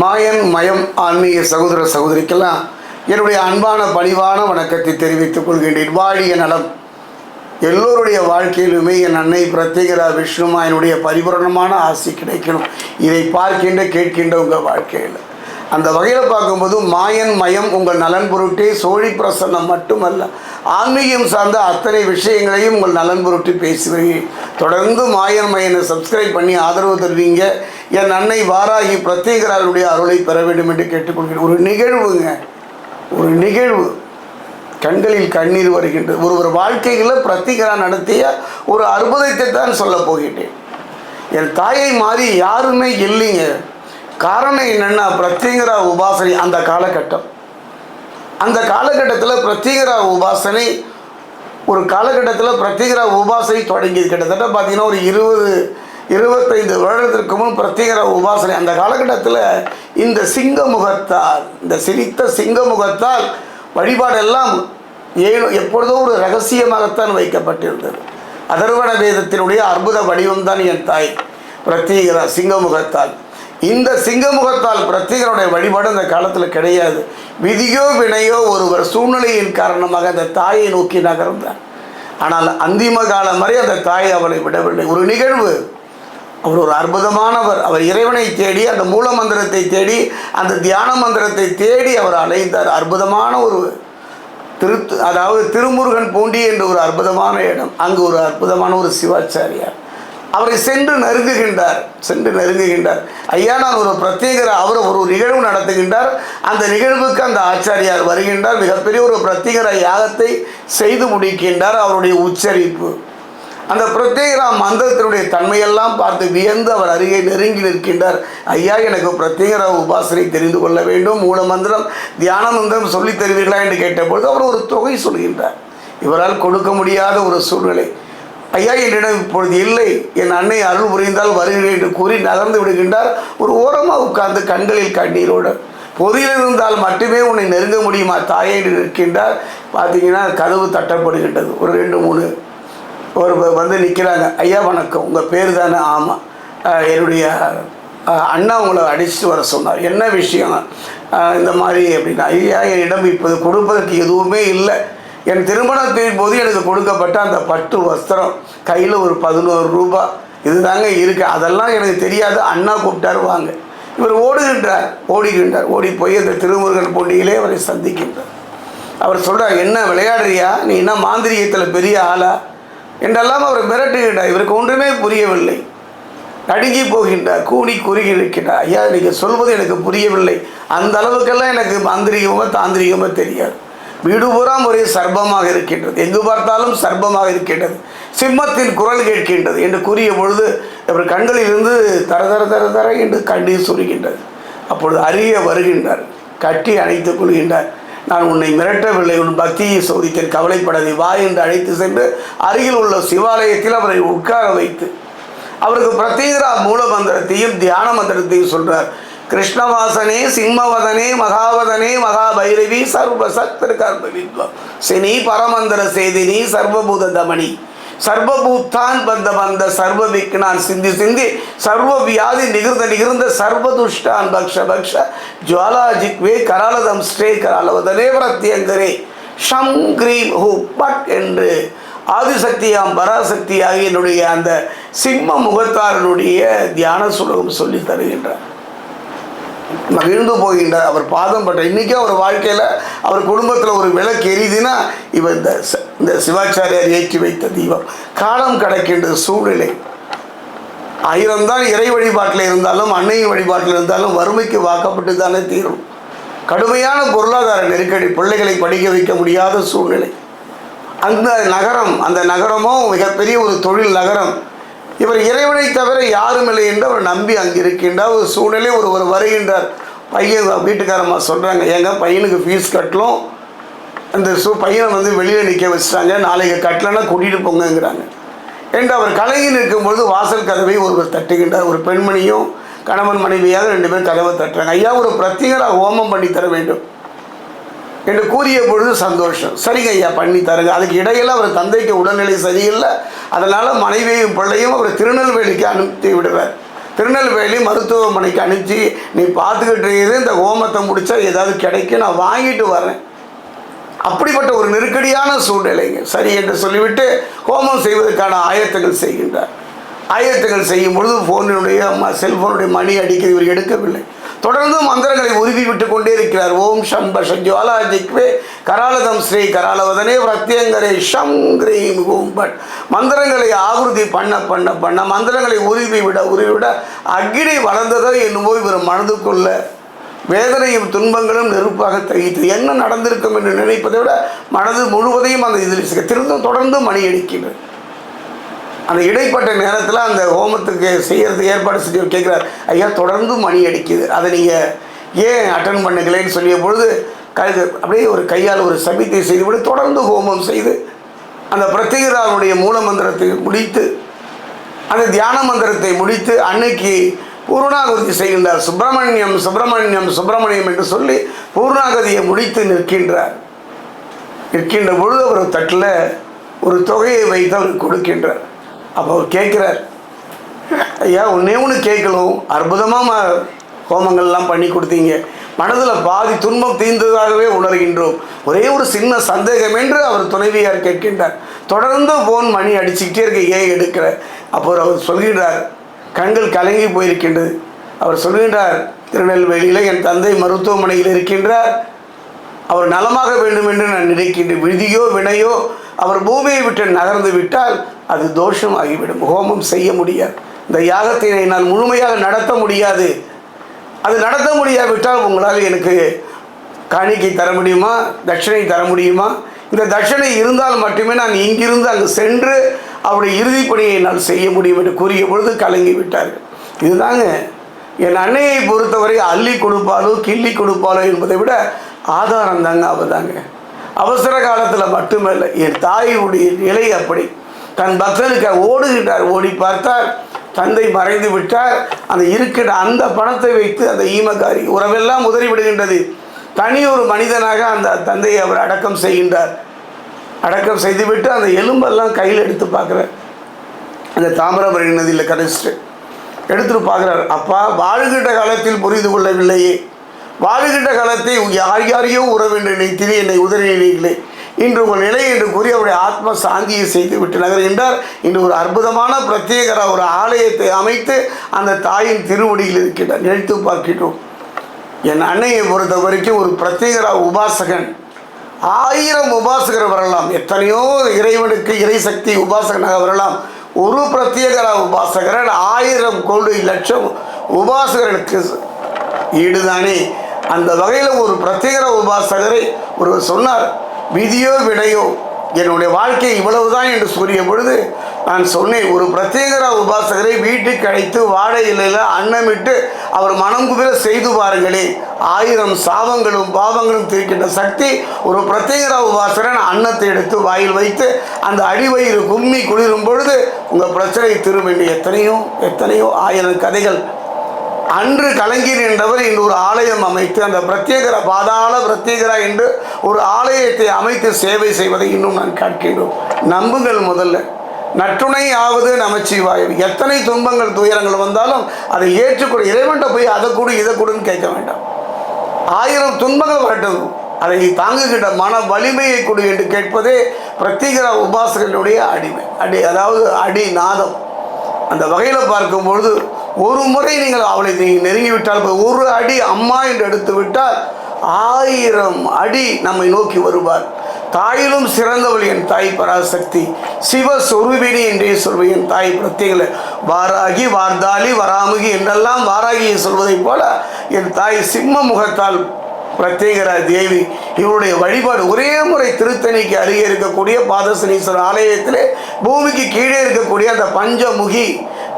மாயன் மயம் ஆன்மீக சகோதர சகோதரிக்கெல்லாம் என்னுடைய அன்பான பணிவான வணக்கத்தை தெரிவித்துக் கொள்கின்றேன். வாழிய நலம். எல்லோருடைய வாழ்க்கையிலுமே என் அன்னை பிரத்யேகரா விஷ்ணுமாயனுடைய பரிபூரணமான ஆசி கிடைக்கணும். இதை பார்க்கின்ற கேட்கின்ற உங்கள் வாழ்க்கையில். அந்த வகையில் பார்க்கும்போது மாயன் மயம் உங்கள் நலன் பொருட்டே சோழி பிரசன்னம் மட்டுமல்ல ஆன்மீகம் சார்ந்த அத்தனை விஷயங்களையும் உங்கள் நலன் பொருட்டு பேசுவீங்க தொடர்ந்து மாயன் மையனை சப்ஸ்கிரைப் பண்ணி ஆதரவு தருவீங்க. என் அன்னை வாராகி பிரத்யேகராருடைய அருளை பெற வேண்டும் என்று கேட்டுக்கொள்கிறேன். ஒரு நிகழ்வுங்க. ஒரு நிகழ்வு. கண்களில் கண்ணீர் வருகின்றது ஒரு ஒரு வாழ்க்கையில் பிரத்திகரா நடத்திய ஒரு அற்புதத்தை தான் சொல்ல போகிட்டேன் என் தாயை மாதிரி யாருமே இல்லைங்க. காரணம் என்னென்னா பிரத்யேகரா உபாசனை அந்த காலகட்டம். அந்த காலகட்டத்தில் பிரத்யேகரா உபாசனை ஒரு காலகட்டத்தில் பிரத்யேகரா உபாசனை தொடங்கியது. கிட்டத்தட்ட பார்த்தீங்கன்னா ஒரு இருபது இருபத்தைந்து வருடத்திற்கு முன் பிரத்யேகரா உபாசனை. அந்த காலகட்டத்தில் இந்த சிங்க முகத்தால் இந்த சிரித்த சிங்க முகத்தால் வழிபாடெல்லாம் ஏழு எப்பொழுதோ ஒரு ரகசியமாகத்தான் வைக்கப்பட்டிருந்தது. அதர்வண வேதத்தினுடைய அற்புத வடிவம்தான் என் தாய். பிரத்யேகரா சிங்கமுகத்தால் இந்த சிங்கமுகத்தால் பிரத்யேகருடைய வழிபாடு அந்த காலத்தில் கிடையாது. விதியோ வினையோ ஒருவர் சூழ்நிலையின் காரணமாக அந்த தாயை நோக்கி நகர்ந்தார். ஆனால் அந்திம காலம் வரை அந்த தாய் அவளை விடவில்லை. ஒரு நிகழ்வு. அவர் ஒரு அற்புதமானவர். அவர் இறைவனை தேடி அந்த மூல மந்திரத்தை தேடி அந்த தியான மந்திரத்தை தேடி அவர் அலைந்தார். அற்புதமான ஒரு திருத்து அதாவது திருமுருகன் பூண்டி என்ற ஒரு அற்புதமான இடம். அங்கு ஒரு அற்புதமான ஒரு சிவாச்சாரியார். அவரை சென்று நெருங்குகின்றார் சென்று நெருங்குகின்றார். ஐயா நான் ஒரு பிரத்யேக அவர் ஒரு நிகழ்வு நடத்துகின்றார். அந்த நிகழ்வுக்கு அந்த ஆச்சாரியார் வருகின்றார். மிகப்பெரிய ஒரு பிரத்யேகர யாகத்தை செய்து முடிக்கின்றார் அவருடைய உச்சரிப்பு. அந்த பிரத்யேகரா மந்திரத்தினுடைய தன்மையெல்லாம் பார்த்து வியந்து அவர் அருகே நெருங்கி நிற்கின்றார். ஐயா எனக்கு பிரத்யேகரா உபாசனை தெரிந்து கொள்ள வேண்டும். மூல மந்திரம் தியான மந்திரம் சொல்லித் தருவீர்களா என்று கேட்டபொழுது அவர் ஒரு தொகை சொல்கின்றார். இவரால் கொடுக்க முடியாத ஒரு சூழ்நிலை. ஐயா என்னிடம் இப்பொழுது இல்லை. என் அன்னை அருள் புரிந்தால் வருகிறேன் என்று கூறி நகர்ந்து விடுகின்றார். ஒரு ஓரமாக உட்கார்ந்து கண்களில் கண்ணீரோடு. பொதியில் இருந்தால் மட்டுமே உன்னை நெருங்க முடியுமா தாயே என்று நிற்கின்றார். பார்த்தீங்கன்னா கதவு தட்டப்படுகின்றது. ஒரு ரெண்டு மூணு. ஒரு வந்து நிற்கிறாங்க ஐயா வணக்கம். உங்கள் பேர் தானே? ஆமாம் என்னுடைய அண்ணா உங்களை அடிச்சுட்டு வர சொன்னார். என்ன விஷயம்? இந்த மாதிரி அப்படின்னா ஐயா என்னிடம் இப்போது கொடுப்பதற்கு எதுவுமே இல்லை. என் திருமணத்தின் போது எனக்கு கொடுக்கப்பட்ட அந்த பட்டு வஸ்திரம் கையில் ஒரு பதினோரு ரூபாய் இதுதாங்க இருக்கு. அதெல்லாம் எனக்கு தெரியாது. அண்ணா கூப்பிட்டாரு வாங்க. இவர் ஓடுகின்றார் ஓடுகின்றார் ஓடி போய் அந்த திருமுருகன் போட்டியிலே அவரை சந்திக்கின்றார். அவர் சொல்கிறார் என்ன விளையாடுறியா? நீ என்ன மாந்திரியத்தில் பெரிய ஆளா? என்றெல்லாம் அவர் மிரட்டுகின்றார். இவருக்கு ஒன்றுமே புரியவில்லை. நடுங்கி போகின்றார் கூடி குறுகி இருக்கின்றார் ஐயா நீங்கள் சொல்வது எனக்கு புரியவில்லை. அந்த அளவுக்கெல்லாம் எனக்கு மாந்திரிகமோ தாந்திரிகமோ தெரியாது. வீடுபுறம் ஒரே சர்ப்பமாக இருக்கின்றது. எங்கு பார்த்தாலும் சர்ப்பமாக இருக்கின்றது. சிம்மத்தின் குரல் கேட்கின்றது என்று கூறிய பொழுது அவர் கண்களிலிருந்து தர தர தர தர என்று கண்ணீர் சுருகின்றது. அப்பொழுது அருகே வருகின்றார். கட்டி அணைத்துக் கொள்கின்றார். நான் உன்னை மிரட்டவில்லை உன் பக்தியை சோதித்தேன் கவலைப்படாதே வா என்று அழைத்து சென்று அருகில் உள்ள சிவாலயத்தில் அவரை உட்கார வைத்து அவருக்கு பிரத்யேகரா மூல மந்திரத்தையும் தியான மந்திரத்தையும் சொல்கிறார் கிருஷ்ணவாசனே சிம்மவதனே மகாவதனே மகாபைரவி சர்வ சக்தர் கர்ம வித்வம் சினி பரமந்திர சேதினி சர்வபூத தமணி சர்வபூத்தான் பந்த பந்த சர்வ விக்னான் சிந்தி சிந்தி சர்வ வியாதி நிகிர்ந்த நிகிர்ந்த சர்வதுஷ்டான் பக்ஷ பக்ஷ. ஜுவாலாஜிக்வே கராலதம் ஸ்ரே கராலவதனே பிரத்யங்கரே ஷம் கிரீம் ஹூ பட் என்று ஆதிசக்தியாம் பராசக்தியாக என்னுடைய அந்த சிம்ம முகத்தாரனுடைய தியான சுலகம் சொல்லி தருகின்றார். மகிழ்ந்து போகின்றார். அவர் பாதம் பட்ட இன்றைக்கும் அவர் வாழ்க்கையில் அவர் குடும்பத்தில் ஒரு விளக்கு எரியுதுன்னா இவர் இந்த இந்த சிவாச்சாரியார் ஏற்றி வைத்த தீபம். காலம் கிடைக்கின்ற சூழ்நிலை. ஆயிரம் தான் இறை வழிபாட்டில் இருந்தாலும் அன்னையின் வழிபாட்டில் இருந்தாலும் வறுமைக்கு வாக்கப்பட்டு தானே தீரும். கடுமையான பொருளாதார நெருக்கடி பிள்ளைகளை படிக்க வைக்க முடியாத சூழ்நிலை. அந்த நகரம் அந்த நகரமும் மிகப்பெரிய ஒரு தொழில் நகரம். இவர் இறைவனை தவிர யாரும் இல்லை என்று அவர் நம்பி அங்கே இருக்கின்றார் ஒரு சூழ்நிலை ஒருவர் வருகின்றார். பையன் வீட்டுக்காரம்மா சொல்கிறாங்க ஏங்க பையனுக்கு ஃபீஸ் கட்டலும் அந்த சு பையனை வந்து வெளியில் நிற்க வச்சுட்டாங்க. நாளைக்கு கட்டலைன்னா கூட்டிகிட்டு போங்கங்கிறாங்க. என்று அவர் கலங்கி நிற்கும்பொழுது வாசல் கதவை ஒருவர் தட்டுகின்றார். ஒரு பெண்மணியும் கணவன் மனைவியாக ரெண்டு பேரும் கதவை தட்டுறாங்க. ஐயா ஒரு பிரத்யேக ஹோமம் பண்ணி தர வேண்டும். என்று கூறிய பொழுது சந்தோஷம். சரிங்க ஐயா பண்ணி தருங்க. அதுக்கு இடையில் அவர் தந்தைக்கு உடல்நிலை சரியில்லை. அதனால் மனைவியும் பிள்ளையும் அவர் திருநெல்வேலிக்கு அனுப்பி விடுறார் திருநெல்வேலி மருத்துவமனைக்கு அனுப்பிச்சு நீ பார்த்துக்கிட்டு இருக்கிறது இந்த ஹோமத்தை முடித்தா ஏதாவது கிடைக்கும் நான் வாங்கிட்டு வரேன். அப்படிப்பட்ட ஒரு நெருக்கடியான சூழ்நிலைங்க. சரி என்று சொல்லிவிட்டு ஹோமம் செய்வதற்கான ஆயத்தங்கள் செய்கின்றார். ஆயத்தங்கள் செய்யும் பொழுது ஃபோனினுடைய செல்ஃபோனுடைய மணி அடிக்கிறது இவர் எடுக்கவில்லை. தொடர்ந்து மந்திரங்களை உருவி விட்டு கொண்டே இருக்கிறார். ஓம் சம்ப சஜ்வாலா ஜிக்வே கராலதம் ஸ்ரீ கராலவதனே பிரத்யங்கரே ஷம் கிரீம் ஓம் பட் மந்திரங்களை ஆகுருதி பண்ண பண்ண பண்ண மந்திரங்களை உருவி விட உருவி விட அக்னி வளர்ந்ததோ என்னமோ இவர் மனதுக்குள்ள வேதனையும் துன்பங்களும் நெருப்பாக தகித்து என்ன நடந்திருக்கும் என்று நினைப்பதை விட மனது முழுவதையும் அந்த இதில் திருந்தும் தொடர்ந்து மணி அடிக்கிறது அந்த இடைப்பட்ட நேரத்தில் அந்த ஹோமத்துக்கு செய்கிறதுக்கு ஏற்பாடு செஞ்சு கேட்குறார் ஐயா தொடர்ந்து மணி அடிக்குது. அதை நீங்கள் ஏன் அட்டன் பண்ணுங்களேன்னு சொல்லிய பொழுது கழுது அப்படியே ஒரு கையால் ஒரு சபித்தை செய்துவிட்டு தொடர்ந்து ஹோமம் செய்து அந்த பிரத்யேகராவுடைய மூல மந்திரத்தை முடித்து அந்த தியான மந்திரத்தை முடித்து அன்னைக்கு பூர்ணாகதி செய்கின்றார். சுப்பிரமணியம் சுப்பிரமணியம் சுப்பிரமணியம் என்று சொல்லி பூர்ணாகதியை முடித்து நிற்கின்றார். நிற்கின்ற பொழுது அவர் தட்டில் ஒரு தொகையை வைத்து அவர் கொடுக்கின்றார். அப்போ அவர் கேட்குறார் ஐயா ஒன்றே ஒன்று கேட்கணும். அற்புதமாக ஹோமங்கள்லாம் பண்ணி கொடுத்தீங்க. மனதில் பாதி துன்பம் தீர்ந்ததாகவே உணர்கின்றோம். ஒரே ஒரு சின்ன சந்தேகம் என்று அவர் துணைவியார் கேட்கின்றார். தொடர்ந்து ஃபோன் மணி அடிச்சுக்கிட்டே இருக்க ஏன் எடுக்கிற அப்போ அவர் சொல்கின்றார் கண்கள் கலங்கி போயிருக்கின்றது. அவர் சொல்கின்றார் திருநெல்வேலியில் என் தந்தை மருத்துவமனையில் இருக்கின்றார். அவர் நலமாக வேண்டும் என்று நான் நினைக்கின்றேன். விதியோ வினையோ அவர் பூமியை விட்டு நகர்ந்து விட்டால் அது தோஷமாகிவிடும். ஹோமம் செய்ய முடியாது. இந்த யாகத்தை நான் முழுமையாக நடத்த முடியாது. அது நடத்த முடியாவிட்டால் உங்களால் எனக்கு காணிக்கை தர முடியுமா? தட்சணை தர முடியுமா? இந்த தட்சணை இருந்தால் மட்டுமே நான் இங்கிருந்து அங்கு சென்று அவருடைய இறுதி பணியை நான் செய்ய முடியும் என்று கூறிய பொழுது கலங்கி விட்டார்கள் இதுதாங்க என் அன்னையை பொறுத்தவரை அள்ளி கொடுப்பாலோ கிள்ளி கொடுப்பாலோ என்பதை விட ஆதாரம் தாங்க அவ தாங்க அவசர காலத்தில் மட்டுமல்ல என் தாயுடைய நிலை அப்படி. தன் பக்தனுக்கு ஓடுகின்றார் ஓடி பார்த்தார் தந்தை மறைந்து விட்டார். அந்த இருக்கிற அந்த பணத்தை வைத்து அந்த ஈமக்காரி உறவெல்லாம் உதறிவிடுகின்றது. தனி ஒரு மனிதனாக அந்த தந்தையை அவர் அடக்கம் செய்கின்றார். அடக்கம் செய்துவிட்டு அந்த எலும்பெல்லாம் கையில் எடுத்து பார்க்குறார். அந்த தாமிரபரணி நதியில் கரைச்சிட்டு எடுத்துட்டு பார்க்குறாரு. அப்பா வாழ்கின்ற காலத்தில் புரிந்து கொள்ளவில்லையே. வாழ்கின்ற காலத்தை யார் யாரையோ உறவென்று நினைத்தீர் என்னை உதறினீர்களே இன்று உங்கள் நிலை என்று கூறி அவருடைய ஆத்ம சாந்தியை செய்து விட்டு நகர்கின்றார் இன்று ஒரு அற்புதமான பிரத்யேகர ஒரு ஆலயத்தை அமைத்து அந்த தாயின் திருவடியில் இருக்கின்றார் நினைத்து பார்க்கின்றோம். என் அன்னையை பொறுத்த வரைக்கும் ஒரு பிரத்யேகரா உபாசகன். ஆயிரம் உபாசகர் வரலாம். எத்தனையோ இறைவனுக்கு இறை சக்தி உபாசகனாக வரலாம். ஒரு பிரத்யேகரா உபாசகரன் ஆயிரம் கோடி லட்சம் உபாசகர்களுக்கு ஈடுதானே? அந்த வகையில் ஒரு பிரத்யேக உபாசகரை ஒருவர் சொன்னார். விதியோ விடையோ என்னுடைய வாழ்க்கை இவ்வளவுதான் என்று சொல்லிய பொழுது நான் சொன்னேன் ஒரு பிரத்யேகரா உபாசகரை வீட்டுக்கு அழைத்து வாழை இலையில் அன்னமிட்டு அவர் மனம் குதிர செய்து பாருங்களே. ஆயிரம் சாபங்களும் பாவங்களும் தீர்க்கின்ற சக்தி ஒரு பிரத்யேகரா உபாசகரன் அன்னத்தை எடுத்து வாயில் வைத்து அந்த அடிவயிறு கும்மி குளிரும் பொழுது உங்கள் பிரச்சனை திரும்ப எத்தனையோ எத்தனையோ ஆயிரம் கதைகள் அன்று கலங்கீர் என்றவர் இன்று ஒரு ஆலயம் அமைத்து அந்த பிரத்யேகர பாதாள பிரத்யேகரா என்று ஒரு ஆலயத்தை அமைத்து சேவை செய்வதை இன்னும் நான் கேட்கின்றோம் நம்புங்கள் முதல்ல. நற்றுணை ஆவது நமச்சிவாய். எத்தனை துன்பங்கள் துயரங்கள் வந்தாலும் அதை ஏற்றுக்கொள்ள இறைவன்ட்ட போய் அதை கொடு இதை கொடுன்னு கேட்க வேண்டாம். ஆயிரம் துன்பங்கள் வரட்டும். அதை தாங்குகின்ற மன வலிமையை கொடு என்று கேட்பதே பிரத்யேகரா உபாசகர்களுடைய அடிமை. அடி அதாவது அடி நாதம் அந்த வகையில் பார்க்கும்பொழுது ஒரு முறை நீங்கள் அவளை நீங்கள் நெருங்கிவிட்டால் ஒரு அடி அம்மா என்று எடுத்து விட்டால் ஆயிரம் அடி நம்மை நோக்கி வருவார். தாயிலும் சிறந்தவள் என் தாய் பராசக்தி. சிவஸ்வரூபிணி என்றே சொல்வேன் என் தாய் பிரத்யேகல வாராகி வார்தாளி வராமுகி என்றெல்லாம் வாராகியை சொல்வதைப் போல என் தாய் சிம்ம முகத்தால் பிரத்யேகரா தேவி. இவருடைய வழிபாடு ஒரே முறை திருத்தணிக்கு அருகே இருக்கக்கூடிய பாதசனீஸ்வரர் ஆலயத்திலே பூமிக்கு கீழே இருக்கக்கூடிய அந்த பஞ்சமுகி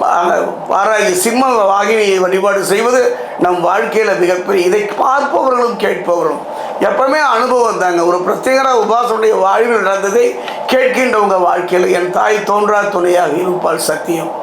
அஹ், சிம்ம வாகினியை வழிபாடு செய்வது நம் வாழ்க்கையில் மிகப்பெரிய இதை பார்ப்பவர்களும் கேட்பவர்களும். எப்பவுமே அனுபவம் தாங்க. ஒரு பிரத்யேகராக உபாசனுடைய வாழ்வில் நடந்ததை கேட்கின்றவங்க வாழ்க்கையில் என் தாய் தோன்றா துணையாக இருப்பாள் சத்தியம்.